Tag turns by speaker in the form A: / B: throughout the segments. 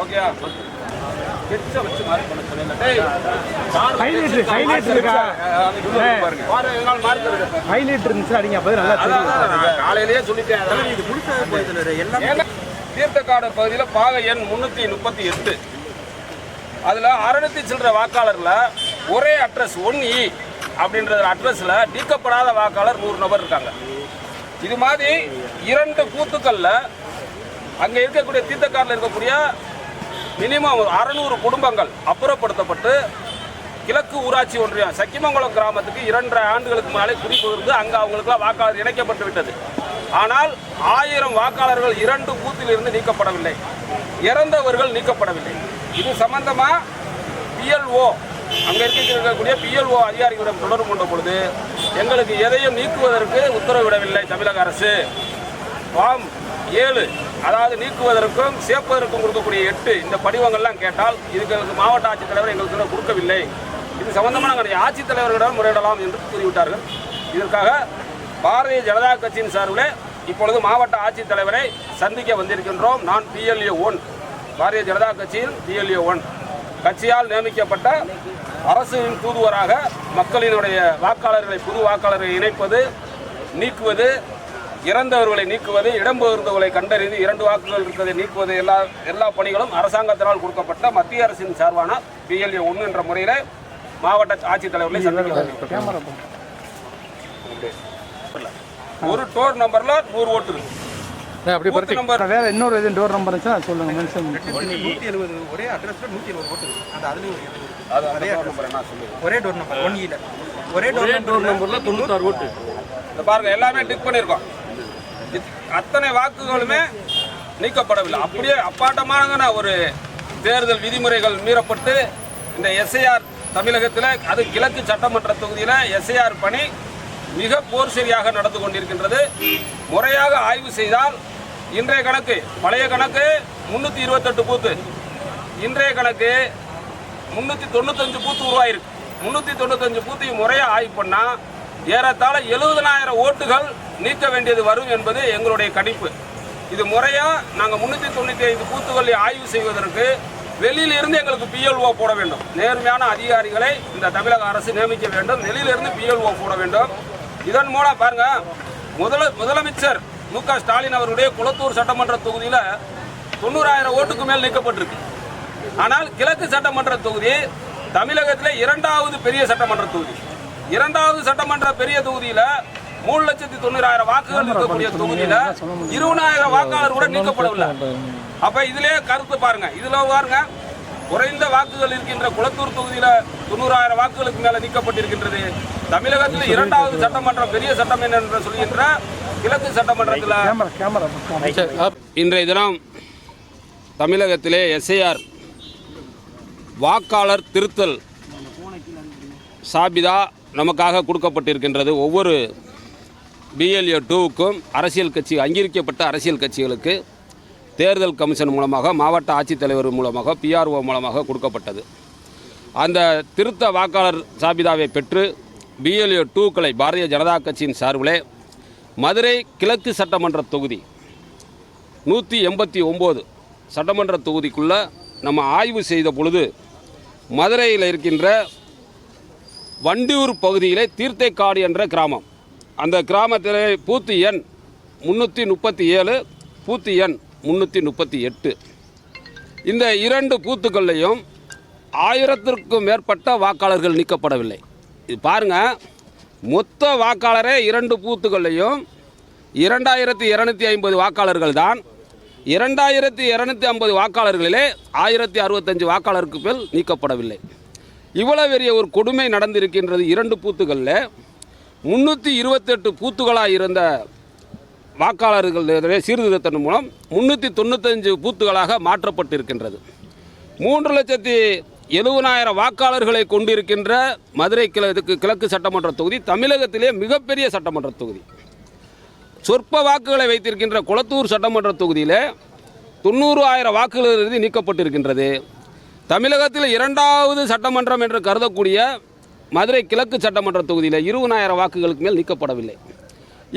A: ஓகேயா கெச்ச வச்சு மாறி பண்ண டேய்
B: ஹைலைட் ஹைலைட் இருக்கா
A: பாருங்க பாரு இதனால மாறி தருங்க
B: ஹைலைட் இருந்துச்சு அடிங்க அப்போ நல்லா தெரியும்
A: காலையிலேயே சொல்லிட்டேன் ஏன்னா, தீர்த்தக்காடு பகுதியில் பாக எண் முன்னூற்றி முப்பத்தி எட்டு. அதில் அறுநூத்தி சில்லற வாக்காளரில் ஒரே அட்ரஸ் ஒன் இ அப்படின்ற அட்ரஸில் நீக்கப்படாத வாக்காளர் நூறு நபர் இருக்காங்க. இது மாதிரி இரண்டு பூத்துக்களில் அங்கே இருக்கக்கூடிய தீர்த்தக்காரில் இருக்கக்கூடிய மினிமம் ஒரு அறநூறு குடும்பங்கள் அப்புறப்படுத்தப்பட்டு கிழக்கு ஊராட்சி ஒன்றியம் சக்கிமங்கலம் கிராமத்துக்கு இரண்டரை ஆண்டுகளுக்கு முன்னாலே குடிபெயர்ந்து அங்கே அவங்களுக்குலாம் வாக்காளர் இணைக்கப்பட்டு விட்டது. ஆனால் ஆயிரம் வாக்காளர்கள் இரண்டு பூத்தில் இருந்து நீக்கப்படவில்லை. இறந்தவர்கள் நீக்கப்படவில்லை. இது சம்பந்தமா பிஎல்ஓ அங்கே இருக்கக்கூடிய பிஎல்ஓ அதிகாரிகளிடம் தொடர்பு கொண்ட பொழுது எங்களுக்கு எதையும் நீக்குவதற்கு உத்தரவிடவில்லை தமிழக அரசு. ஃபார்ம் ஏழு அதாவது நீக்குவதற்கும் சேர்ப்பதற்கும் கொடுக்கக்கூடிய எட்டு இந்த படிவங்கள்லாம் கேட்டால் இதுக்கு மாவட்ட ஆட்சித்தலைவர் எங்களுக்கு கொடுக்கவில்லை. இது சம்பந்தமாக நாங்கள் ஆட்சித்தலைவர்களிடம் முறையிடலாம் என்று கூறிவிட்டார்கள். இதற்காக பாரதிய ஜனதா கட்சியின் சார்பில் இப்பொழுது மாவட்ட ஆட்சித்தலைவரை சந்திக்க வந்திருக்கின்றோம். நான் பிஎல்ஏ ஒன் பாரதிய ஜனதா கட்சியில் பிஎல்ஏ ஒன் கட்சியால் நியமிக்கப்பட்ட அரசின் தூதுவராக மக்களினுடைய வாக்காளர்களை புது வாக்காளர்களை இணைப்பது நீக்குவது இறந்தவர்களை நீக்குவது இடம்பெயர்ந்தவர்களை கண்டறிந்து இரண்டு வாக்குகள் இருக்கிறதை நீக்குவது எல்லா எல்லா பணிகளும் அரசாங்கத்தினால் கொடுக்கப்பட்ட மத்திய அரசின் சார்பான பிஎல்ஏ ஒன்று என்ற முறையில் மாவட்ட ஆட்சித்தலைவர்களை சந்திக்க ஒரு டோர் நம்பரில் நூறு ஓட்டு இருக்கு.
B: அப்படி
A: பூத் நம்பர்
B: வேற இன்னொரு எதுவும் டோர் நம்பர் சொல்லுங்க மென்ஷன்
C: நூற்றி எழுபது ஒரே அட்ரஸ்ல நூற்றி எழுபது ஓட்டு அதுலேயும் இது.
A: அது டோர் நம்பர் என்ன சொல்லுங்க
C: ஒரே டோர் நம்பர் ஒன் ஈல ஒரே டோர் நம்பர்ல தொண்ணூத்தாறு ஓட்டு
A: இந்த பாருங்க எல்லாமே டிக் பண்ணியிருக்கோம். இது- அத்தனை வாக்குகளுமே நீக்கப்படவில்லை. அப்படியே அப்பாட்டமான ஒரு தேர்தல் விதிமுறைகள் மீறப்பட்டு இந்த எஸ்ஐஆர் தமிழகத்தில் அது கிழக்கு சட்டமன்ற தொகுதியில் எஸ்ஐஆர் பணி மிக போர் சரியாக நடந்து கொண்டிருக்கின்றது. முறையாக ஆய்வு செய்தால் இன்றைய கணக்கு பழைய கணக்கு முந்நூற்றி இருபத்தெட்டு பூத்து. இன்றைய கணக்கு முந்நூற்றி தொண்ணூத்தஞ்சு பூத்து உருவாயிருக்கு. முந்நூற்றி தொண்ணூத்தஞ்சு பூத்தையும் முறையாக ஆய்வு பண்ணால் ஏறத்தாழ எழுபதனாயிரம் ஓட்டுகள் நீக்க வேண்டியது வரும் என்பது எங்களுடைய கணிப்பு. இது முறையாக நாங்கள் முந்நூற்றி தொண்ணூற்றி ஐந்து பூத்துகளை ஆய்வு செய்வதற்கு வெளியிலிருந்து எங்களுக்கு பிஎல்ஓ போட வேண்டும். நேர்மையான அதிகாரிகளை இந்த தமிழக அரசு நியமிக்க வேண்டும். வெளியிலிருந்து பிஎல்ஓ போட வேண்டும். இதன் மூலம் பாருங்க முதல முதலமைச்சர் மு க ஸ்டாலின் அவருடைய குளத்தூர் சட்டமன்ற தொகுதியில் தொண்ணூறாயிரம் ஓட்டுக்கு மேல் நீக்கப்பட்டிருக்கு. ஆனால் கிழக்கு சட்டமன்ற தொகுதி தமிழகத்தில் இரண்டாவது பெரிய சட்டமன்ற தொகுதி. இரண்டாவது சட்டமன்ற பெரிய தொகுதியில் மூணு லட்சத்தி தொண்ணூறாயிரம் வாக்குகள் இருக்கக்கூடிய தொகுதியில் இருபதாயிரம் வாக்காளர் கூட நீக்கப்படவில்லை. அப்போ இதிலே கருத்து பாருங்க. இதில் பாருங்க. குறைந்த வாக்குகள் இருக்கின்ற குளத்தூர் தொகுதியில தொண்ணூறாயிரம் வாக்குகளுக்கு மேல நீக்கப்பட்டிருக்கின்றது. தமிழகத்தில் இரண்டாவது சட்டமன்றம் பெரிய சட்டம் என்று சொல்கின்ற கிழக்கு சட்டமன்றத்தில்
B: கேமரா கேமரா
A: இன்றைய தினம் தமிழகத்திலே எஸ்ஐஆர் வாக்காளர் திருத்தல் சாபிதா நமக்காக கொடுக்கப்பட்டிருக்கின்றது. ஒவ்வொரு பிஎல்ஏ டூவுக்கும் அரசியல் கட்சி அங்கீகரிக்கப்பட்ட அரசியல் கட்சிகளுக்கு தேர்தல் கமிஷன் மூலமாக மாவட்ட ஆட்சித்தலைவர் மூலமாக பிஆர்ஓ மூலமாக கொடுக்கப்பட்டது. அந்த திருத்த வாக்காளர் சாபிதாவை பெற்று பிஎல்ஏ டூக்களை பாரதிய ஜனதா கட்சியின் சார்பிலே மதுரை கிழக்கு சட்டமன்ற தொகுதி நூற்றி எண்பத்தி ஒம்பது சட்டமன்ற தொகுதிக்குள்ளே நம்ம ஆய்வு செய்த பொழுது மதுரையில் இருக்கின்ற வண்டியூர் பகுதியிலே தீர்த்தைக்காடு என்ற கிராமம். அந்த கிராமத்திலே பூத்து எண் முந்நூற்றி முப்பத்தி ஏழு பூத்து எண் முந்நூற்றி முப்பத்தி எட்டு. இந்த இரண்டு பூத்துக்கள்லையும் ஆயிரத்திற்கும் மேற்பட்ட வாக்காளர்கள் நீக்கப்படவில்லை. இது பாருங்கள் மொத்த வாக்காளரே இரண்டு பூத்துக்கள்லையும் இரண்டாயிரத்தி இரநூத்தி ஐம்பது வாக்காளர்கள் தான். இரண்டாயிரத்தி இரநூத்தி ஐம்பது வாக்காளர்களிலே ஆயிரத்தி அறுபத்தஞ்சு வாக்காளருக்கு மேல் நீக்கப்படவில்லை. இவ்வளோ பெரிய ஒரு கொடுமை நடந்திருக்கின்றது இரண்டு பூத்துகளில் முந்நூற்றி இருபத்தெட்டு பூத்துகளாக இருந்த வாக்காளர்கள் சீர்திருத்தத்தின் மூலம் முந்நூற்றி தொண்ணூத்தஞ்சு பூத்துகளாக மாற்றப்பட்டிருக்கின்றது. மூன்று லட்சத்தி எழுபதாயிரம் வாக்காளர்களை கொண்டிருக்கின்ற மதுரை கிழக்கு கிழக்கு சட்டமன்ற தொகுதி தமிழகத்திலே மிகப்பெரிய சட்டமன்ற தொகுதி. சொற்ப வாக்குகளை வைத்திருக்கின்ற குளத்தூர் சட்டமன்ற தொகுதியில் தொண்ணூறு ஆயிரம் வாக்குகளிலிருந்து நீக்கப்பட்டிருக்கின்றது. தமிழகத்தில் இரண்டாவது சட்டமன்றம் என்று கருதக்கூடிய மதுரை கிழக்கு சட்டமன்ற தொகுதியில் இருபதாயிரம் வாக்குகளுக்கு மேல் நீக்கப்படவில்லை.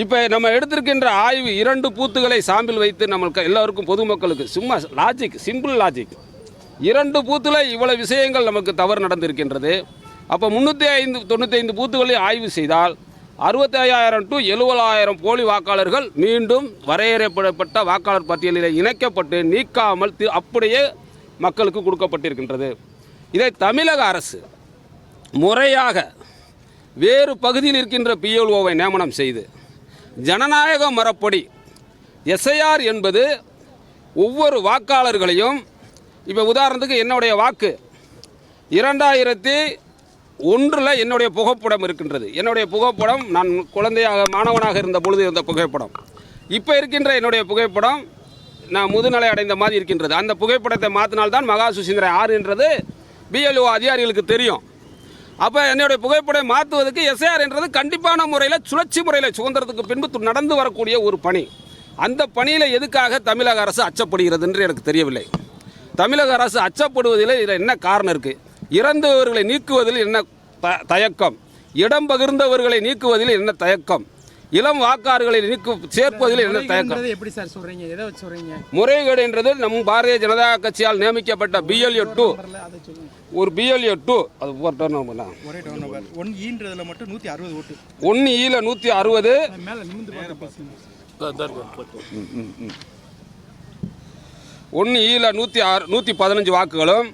A: இப்போ நம்ம எடுத்திருக்கின்ற ஆய்வு இரண்டு பூத்துகளை சாம்பிள் வைத்து நம்மளுக்கு எல்லோருக்கும் பொதுமக்களுக்கு. சும்மா லாஜிக் சிம்பிள் லாஜிக் இரண்டு பூத்தில் இவ்வளோ விஷயங்கள் நமக்கு தவறு நடந்திருக்கின்றது. அப்போ முந்நூற்றி ஐந்து தொண்ணூற்றி ஐந்து பூத்துகளை ஆய்வு செய்தால் அறுபத்தி ஐயாயிரம் டு எழுபதாயிரம் போலி வாக்காளர்கள் மீண்டும் வரையறைப்படப்பட்ட வாக்காளர் பட்டியலில் இணைக்கப்பட்டு நீக்காமல் அப்படியே மக்களுக்கு கொடுக்கப்பட்டிருக்கின்றது. இதை தமிழக அரசு முறையாக வேறு பகுதியில் இருக்கின்ற பிஎல்ஓவை நியமனம் செய்து ஜனநாயக மரப்படி. எஸ்ஐஆர் என்பது ஒவ்வொரு வாக்காளர்களையும் இப்போ உதாரணத்துக்கு என்னுடைய வாக்கு. இரண்டாயிரத்தி ஒன்றில் என்னுடைய புகைப்படம் இருக்கின்றது. என்னுடைய புகைப்படம் நான் குழந்தையாக மாணவனாக இருந்த பொழுது இருந்த புகைப்படம். இப்போ இருக்கின்ற என்னுடைய புகைப்படம் நான் முதுநிலை அடைந்த மாதிரி இருக்கின்றது. அந்த புகைப்படத்தை மாற்றினால்தான் மகா சுசீந்திரன் ஆறுன்றது. பிஎல்ஓ அதிகாரிகளுக்கு தெரியும். அப்போ என்னுடைய புகைப்படம் மாற்றுவதற்கு எஸ்ஏஆர் என்றது கண்டிப்பான முறையில் சுழற்சி முறையில் சுதந்திரத்துக்கு பின்பு நடந்து வரக்கூடிய ஒரு பணி. அந்த பணியில் எதுக்காக தமிழக அரசு அச்சப்படுகிறது என்று எனக்கு தெரியவில்லை. தமிழக அரசு அச்சப்படுவதில் இதில் என்ன காரணம் இருக்குது இறந்தவர்களை நீக்குவதில் என்ன த தயக்கம்? இடம் பகிர்ந்தவர்களை நீக்குவதில் என்ன தயக்கம்? இளம் வாக்காளர்களை நீக்கு சேர்ப்பதில் என்ன தயக்கம்?
B: எப்படி சார் சொல்றீங்க? எதை வச்சு சொல்றீங்க?
A: முறைகேடு என்றது நம் பாரதிய ஜனதா கட்சியால் நியமிக்கப்பட்ட பிஎல்ஏ டூ ஒரு பிஎல்ஏ டூ அது
C: ஒரே டவுன் நம்பர் ஒன் ஈன்றதுல மட்டும் நூற்றி அறுபது ஓட்டு.
A: ஒன்று ஈல நூற்றி அறுபது. ஒன்று ஈல நூற்றி ஆறு நூற்றி பதினஞ்சு வாக்குகளும்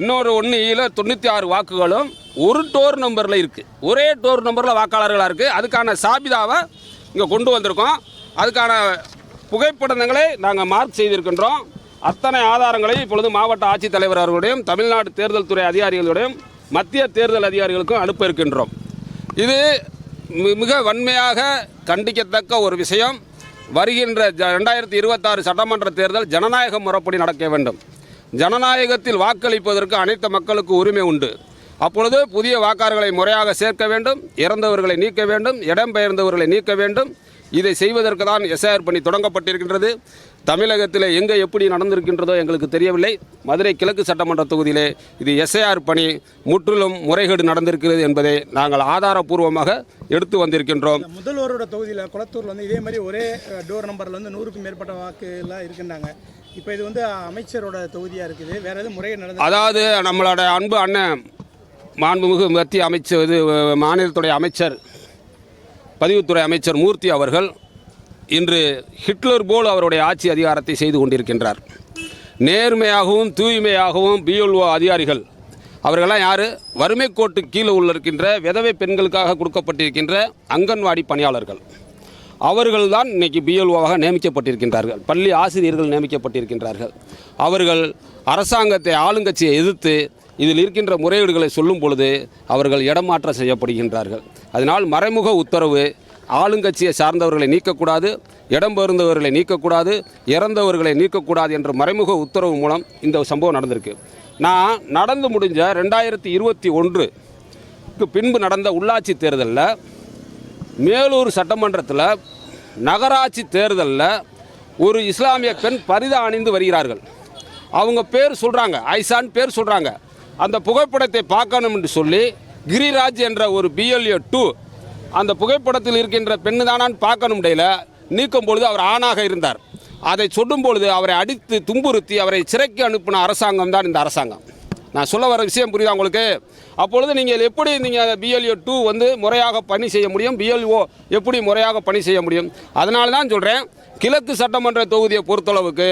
A: இன்னொரு ஒன்று தொண்ணூற்றி ஆறு வாக்குகளும் ஒரு டோர் நம்பரில் இருக்குது ஒரே டோர் நம்பரில் வாக்காளர்களாக இருக்குது அதுக்கான சாபிதாவை இங்கே கொண்டு வந்திருக்கோம். அதுக்கான புகைப்படங்களை நாங்கள் மார்க் செய்திருக்கின்றோம். அத்தனை ஆதாரங்களை இப்பொழுது மாவட்ட ஆட்சித்தலைவர் அவர்களுடையும் தமிழ்நாடு தேர்தல் துறை அதிகாரிகளுடையும் மத்திய தேர்தல் அதிகாரிகளுக்கும் அனுப்ப இருக்கின்றோம். இது மிக வன்மையாக கண்டிக்கத்தக்க ஒரு விஷயம். வருகின்ற ரெண்டாயிரத்தி இருபத்தாறு சட்டமன்ற தேர்தல் ஜனநாயக முறைப்படி நடக்க வேண்டும். ஜனநாயகத்தில் வாக்களிப்பதற்கு அனைத்து மக்களுக்கு உரிமை உண்டு. அப்பொழுது புதிய வாக்காளர்களை முறையாக சேர்க்க வேண்டும் இறந்தவர்களை நீக்க வேண்டும் இடம்பெயர்ந்தவர்களை நீக்க வேண்டும். இதை செய்வதற்கு தான் எஸ்ஐஆர் பணி தொடங்கப்பட்டிருக்கின்றது. தமிழகத்தில் எங்கே எப்படி நடந்திருக்கின்றதோ எங்களுக்கு தெரியவில்லை. மதுரை கிழக்கு சட்டமன்ற தொகுதியிலே இது எஸ்ஐஆர் பணி முற்றிலும் முறைகேடு நடந்திருக்கிறது என்பதை நாங்கள் ஆதாரப்பூர்வமாக எடுத்து வந்திருக்கின்றோம்.
B: முதல்வரோட தொகுதியில் குளத்தூரில் வந்து இதே மாதிரி ஒரே டோர் நம்பரில் வந்து நூறுக்கும் மேற்பட்ட வாக்கு எல்லாம் இருக்கின்றாங்க. இப்போ இது வந்து அமைச்சரோட தொகுதியா இருக்குது. வேற எதுவும் முறையை நடந்து
A: அதாவது நம்மளோட அன்பு அண்ணன் மாண்புமிகு மத்திய அமைச்சர் இது மாநிலத்துடைய அமைச்சர் பதிவுத்துறை அமைச்சர் மூர்த்தி அவர்கள் இன்று ஹிட்லர் போல் அவருடைய ஆட்சி அதிகாரத்தை செய்து கொண்டிருக்கின்றார். நேர்மையாகவும் தூய்மையாகவும் பிஎல்ஓ அதிகாரிகள் அவர்களெல்லாம் யார்? வறுமை கோட்டு கீழே உள்ள இருக்கின்ற விதவை பெண்களுக்காக கொடுக்கப்பட்டிருக்கின்ற அங்கன்வாடி பணியாளர்கள். அவர்கள்தான் இன்றைக்கி பிஎல்ஓவாக நியமிக்கப்பட்டிருக்கின்றார்கள். பள்ளி ஆசிரியர்கள் நியமிக்கப்பட்டிருக்கின்றார்கள். அவர்கள் அரசாங்கத்தை ஆளுங்கட்சியை எதிர்த்து இதில் இருக்கின்ற முறையீடுகளை சொல்லும் பொழுது அவர்கள் இடமாற்றம் செய்யப்படுகின்றார்கள். அதனால் மறைமுக உத்தரவு ஆளுங்கட்சியை சார்ந்தவர்களை நீக்கக்கூடாது இடம்பெயர்ந்தவர்களை நீக்கக்கூடாது இறந்தவர்களை நீக்கக்கூடாது என்ற மறைமுக உத்தரவு மூலம் இந்த சம்பவம் நடந்திருக்கு. நான் நடந்து முடிஞ்ச ரெண்டாயிரத்தி இருபத்தி ஒன்றுக்கு பின்பு நடந்த உள்ளாட்சி தேர்தலில் மேலூர் சட்டமன்றத்தில் நகராட்சி தேர்தலில் ஒரு இஸ்லாமிய பெண் பரிதா அணிந்து வருகிறார்கள். அவங்க பேர் சொல்கிறாங்க ஐசான் பேர் சொல்கிறாங்க அந்த புகைப்படத்தை பார்க்கணும் என்று சொல்லி கிரிராஜ் என்ற ஒரு பிஎல்ஏ டூ அந்த புகைப்படத்தில் இருக்கின்ற பெண்ணு தானான்னு பார்க்கணும் இடையில் நீக்கும் பொழுது அவர் ஆணாக இருந்தார். அதை சொல்லும் பொழுது அவரை அடித்து துன்புறுத்தி அவரை சிறைக்கு அனுப்பின அரசாங்கம் தான் இந்த அரசாங்கம். நான் சொல்ல வர விஷயம் புரியுதா உங்களுக்கு? அப்பொழுது நீங்கள் எப்படி நீங்கள் பிஎல்ஓ டூ வந்து முறையாக பணி செய்ய முடியும்? பிஎல்ஓ எப்படி முறையாக பணி செய்ய முடியும்? அதனால தான் சொல்கிறேன் கிழக்கு சட்டமன்ற தொகுதியை பொறுத்தளவுக்கு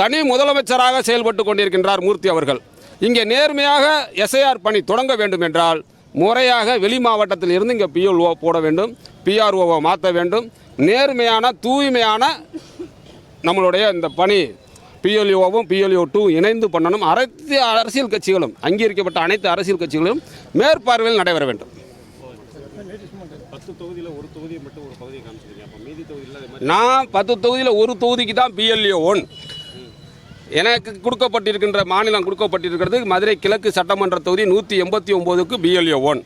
A: தனி முதலமைச்சராக செயல்பட்டு கொண்டிருக்கின்றார் மூர்த்தி அவர்கள். இங்கே நேர்மையாக எஸ்ஐஆர் பணி தொடங்க வேண்டும் என்றால் முறையாக வெளி மாவட்டத்தில் இருந்து இங்கே பிஎல்ஓ போட வேண்டும் பிஆர்ஓவை மாற்ற வேண்டும். நேர்மையான தூய்மையான நம்மளுடைய இந்த பணி பிஎல்ஓவும் பிஎல்ஓ டூ இணைந்து பண்ணணும். அனைத்து அரசியல் கட்சிகளும் அங்கீகரிக்கப்பட்ட அனைத்து அரசியல் கட்சிகளும் மேற்பார்வையில் நடைபெற வேண்டும். நான் பத்து தொகுதியில் ஒரு தொகுதிக்கு தான் பிஎல்ஏ ஒன் எனக்கு கொடுக்கப்பட்டிருக்கின்ற மாநிலம் கொடுக்கப்பட்டிருக்கிறது மதுரை கிழக்கு சட்டமன்ற தொகுதி நூற்றி எண்பத்தி ஒம்போதுக்கு பிஎல்ஏ ஒன்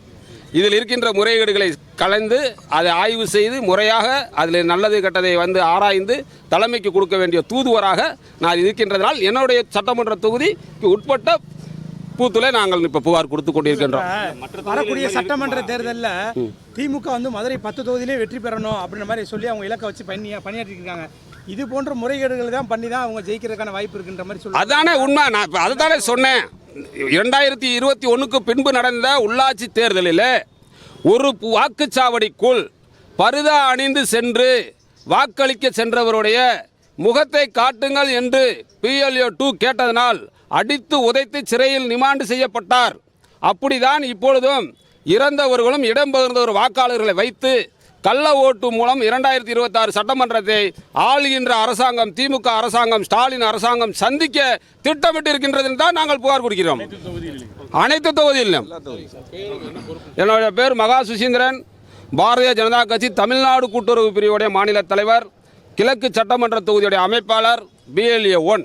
A: இதில் இருக்கின்ற முறைகேடுகளை கலந்து அதை ஆய்வு செய்து முறையாக அதில் நல்லது கெட்டதை வந்து ஆராய்ந்து தலைமைக்கு கொடுக்க வேண்டிய தூதுவராக நான் இருக்கின்றதனால் என்னுடைய சட்டமன்ற தொகுதிக்கு உட்பட்ட பூத்துல நாங்கள் இப்போ புகார் கொடுத்து கொண்டிருக்கின்றோம்.
B: வரக்கூடிய சட்டமன்ற தேர்தலில் திமுக வந்து மதுரை பத்து தொகுதியிலே வெற்றி பெறணும் அப்படின்ற மாதிரி சொல்லி அவங்க இலக்கை வச்சு பண்ணி பணியாற்றிட்டு இருக்காங்க. இது போன்ற முறைகேடுகள் தான் பண்ணி தான் அவங்க ஜெயிக்கிறதுக்கான வாய்ப்பு இருக்குன்ற மாதிரி சொல்லி
A: அதானே உண்மை. நான் இப்போ அதுதானே சொன்னேன். இரண்டாயிரத்தி இருபத்தி ஒன்றுக்கு பின்பு நடந்த உள்ளாட்சி தேர்தலில் ஒரு வாக்குச்சாவடிக்குள் பருதா அணிந்து சென்று வாக்களிக்க சென்றவருடைய முகத்தை காட்டுங்கள் என்று பிஎல்ஓ டூ கேட்டதனால் அடித்து உதைத்து சிறையில் நிமாண்டு செய்யப்பட்டார். அப்படிதான் இப்பொழுதும் இறந்தவர்களும் இடம்பெயர்ந்தவர் வாக்காளர்களை வைத்து கள்ள ஓட்டு மூலம் இரண்டாயிரத்தி இருபத்தாறு சட்டமன்றத்தை ஆளுகின்ற அரசாங்கம் திமுக அரசாங்கம் ஸ்டாலின் அரசாங்கம் சந்திக்க திட்டமிட்டு இருக்கின்றது தான் நாங்கள் புகார் கொடுக்கிறோம். அனைத்து தொகுதியிலும். என்னுடைய பேர் மகா சுசீந்திரன். பாரதிய ஜனதா கட்சி தமிழ்நாடு கூட்டுறவு பிரிவுடைய மாநில தலைவர் கிழக்கு சட்டமன்ற தொகுதியுடைய அமைப்பாளர் பிஎல்ஏ ஒன்